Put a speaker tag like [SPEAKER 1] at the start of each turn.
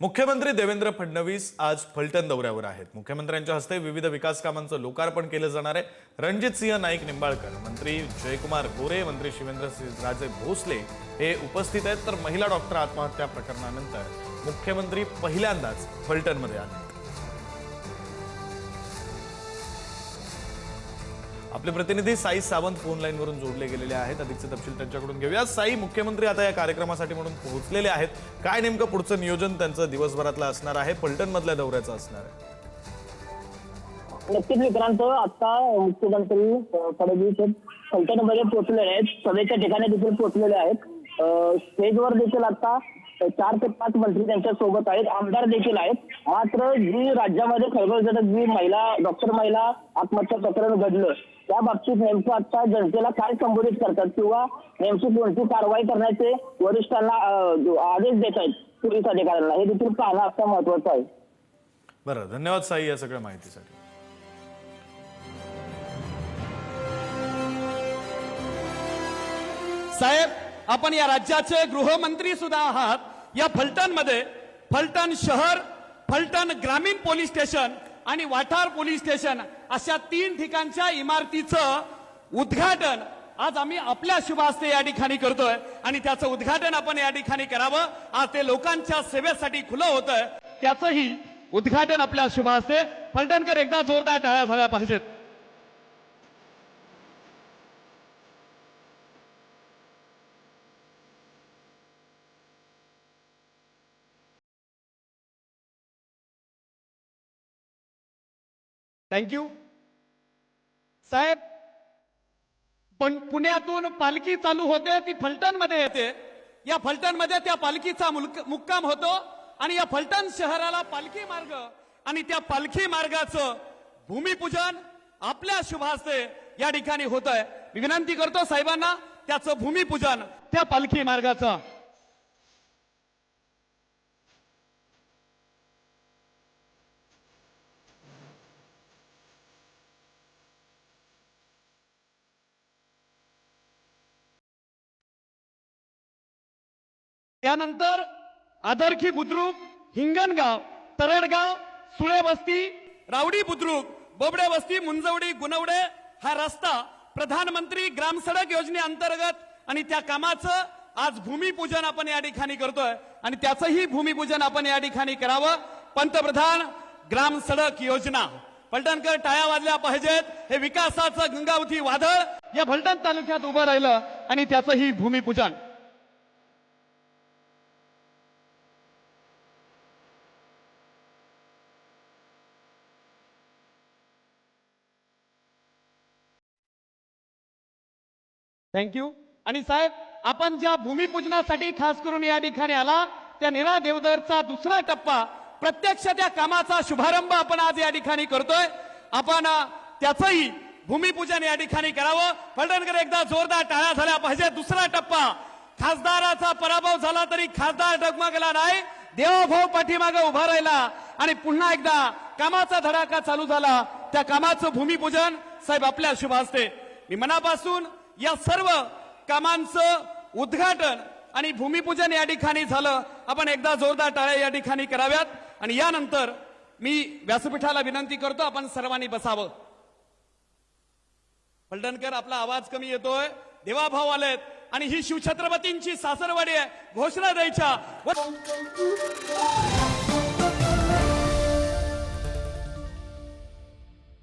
[SPEAKER 1] मुख्यमंत्री देवेंद्र फडणवीस आज फलटण दौऱ्यावर आहेत. मुख्यमंत्र्यांच्या हस्ते विविध विकास कामांचं लोकार्पण केलं जाणार आहे. रणजित सिंह नाईक निंबाळकर मंत्री जयकुमार गोरे मंत्री शिवेंद्र राजे भोसले हे उपस्थित आहेत. तर महिला डॉक्टर आत्महत्या प्रकरणानंतर मुख्यमंत्री पहिल्यांदाच फलटणमध्ये आले. आपले प्रतिनिधी साई सावंत फोन लाईन वरून जोडले गेलेले आहेत. अधिकचे तपशील त्यांच्याकडून घेऊया. साई मुख्यमंत्री आता या कार्यक्रमासाठी म्हणून पोहोचलेले आहेत. काय नेमकं पुढचं नियोजन त्यांचं दिवसभरातलं असणार आहे? पलटणमधल्या दौऱ्याचं असणार आहे.
[SPEAKER 2] नक्कीच विक्रांत आता मुख्यमंत्री फडणवीस हे पोहोचलेले आहेत. सभेच्या ठिकाणी देखील पोहोचलेले आहेत. स्टेजवर देखील आता चार ते पाच मंत्री त्यांच्यासोबत आहेत. आमदार देखील आहेत. मात्र जी राज्यामध्ये खळबळ जी महिला डॉक्टर महिला आत्महत्या प्रकरण घडलं त्या बाबतीत नेमकं आता जनतेला काय संबोधित करतात किंवा नेमकी कोणती कारवाई करण्याचे वरिष्ठांना आदेश देत आहेत पोलीस अधिकाऱ्यांना हे देखील पाहणं आता महत्वाचं आहे.
[SPEAKER 1] बरं धन्यवाद साई या सगळ्या माहितीसाठी.
[SPEAKER 3] साहेब आपण या राज्याचे गृहमंत्री सुद्धा आहात. या फलटणमध्ये फलटण शहर फलटण ग्रामीण पोलीस स्टेशन आणि वाठार पोलीस स्टेशन अशा तीन ठिकाणच्या इमारतीचं उद्घाटन आज आम्ही आपल्या शुभास्ते या ठिकाणी करतोय. आणि त्याचं उद्घाटन आपण या ठिकाणी करावं. आज ते लोकांच्या सेवेसाठी खुलं होतंय. त्याचंही उद्घाटन आपल्या शुभास्ते फलटणकर एकदा जोरदार टाळ्या झाल्या पाहिजेत. थँक्यू साहेब पण पुण्यातून पालखी चालू होते ती फलटणमध्ये येते. या फलटणमध्ये त्या पालखीचा मुक्काम होतो आणि या फलटण शहराला पालखी मार्ग आणि त्या पालखी मार्गाचं भूमिपूजन आपल्या शुभास्ते या ठिकाणी होत आहे विनंती करतो साहेबांना त्याचं भूमिपूजन त्या पालखी मार्गाचं. त्यानंतर आदरखी बुद्रुक हिंगणगाव तरडगाव सुळे वस्ती रावडी बुद्रुक बोबडे वस्ती मुंजवडी गुणवडे हा रस्ता प्रधानमंत्री ग्राम सडक योजनेअंतर्गत आणि त्या कामाचं आज भूमिपूजन आपण या ठिकाणी करतोय आणि त्याचंही भूमिपूजन आपण या ठिकाणी करावं. पंतप्रधान ग्राम सडक योजना. फलटणकर टाळ्या वाजल्या पाहिजेत. हे विकासाचं गंगावती वादळ या फलटण तालुक्यात उभं राहिलं आणि त्याचंही भूमिपूजन. थँक्यू आणि साहेब आपण ज्या भूमिपूजनासाठी खास करून या ठिकाणी आला त्या निरा देवदरचा दुसरा टप्पा प्रत्यक्ष त्या कामाचा शुभारंभ आपण आज या ठिकाणी करतोय. आपण त्याचंही भूमिपूजन या ठिकाणी करावं. फलटणकर एकदा जोरदार टाळ्या झाल्या पाहिजे. दुसरा टप्पा खासदाराचा पराभव झाला तरी खासदार डगमगला नाही. देवभाव पाठीमागे उभा राहिला. आणि पुन्हा एकदा कामाचा धडाका चालू झाला. त्या कामाचं भूमिपूजन साहेब आपल्या शुभ हस्ते. मी मनापासून या सर्व कामांचं उद्घाटन आणि भूमिपूजन या ठिकाणी झालं. आपण एकदा जोरदार टाळ्या या ठिकाणी कराव्यात. आणि यानंतर मी व्यासपीठाला विनंती करतो आपण सर्वांनी बसावं. फलटणकर आपला आवाज कमी येतोय. देवाभाव आलेत. आणि ही शिवछत्रपतींची सासरवाडी आहे. घोषणा द्यायच्या.